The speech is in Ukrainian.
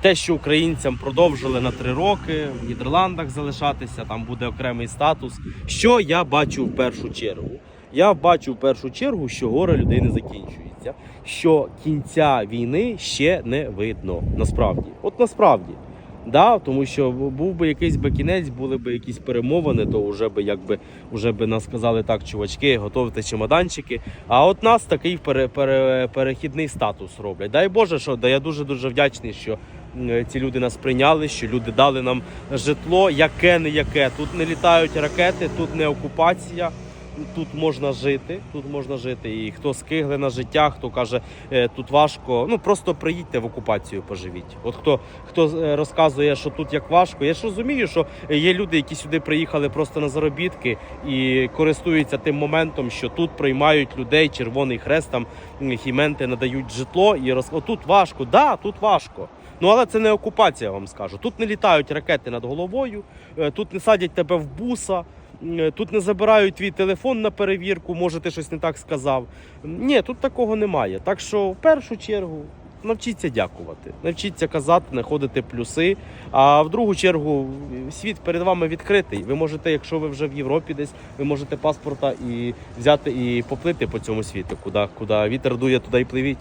те, що українцям продовжили на три роки в Нідерландах залишатися, там буде окремий статус. Що я бачу в першу чергу? Я бачу в першу чергу, що горе людей не закінчується, що кінця війни ще не видно. Насправді, от насправді. Да, тому що був би якийсь би кінець, були б якісь перемовини, то вже би якби вже би нас сказали так, чувачки, готовте чемоданчики. А от нас такий пере, пере, перехідний статус роблять. Дай Боже, що да я дуже дуже вдячний, що ці люди нас прийняли, що люди дали нам житло, яке не яке. Тут не літають ракети, тут не окупація. Тут можна жити, тут можна жити. І хто скигле на життя, хто каже, «Е, тут важко. Ну просто приїдьте в окупацію, поживіть. От хто хто е, розказує, що тут як важко. Я ж розумію, що є люди, які сюди приїхали просто на заробітки і користуються тим моментом, що тут приймають людей, Червоний Хрест, там хіменти надають житло і роз... О, важко. Да, тут важко. Ну але це не окупація, я вам скажу. Тут не літають ракети над головою, е, тут не садять тебе в буса. Е, Тут не забирають твій телефон на перевірку, може ти щось не так сказав. Ні, тут такого немає. Так що в першу чергу навчіться дякувати, навчіться казати, знаходити плюси. А в другу чергу світ перед вами відкритий. Ви можете, якщо ви вже в Європі десь, ви можете паспорта і взяти і поплити по цьому світу, куди, куди вітер дує, туди і пливіть.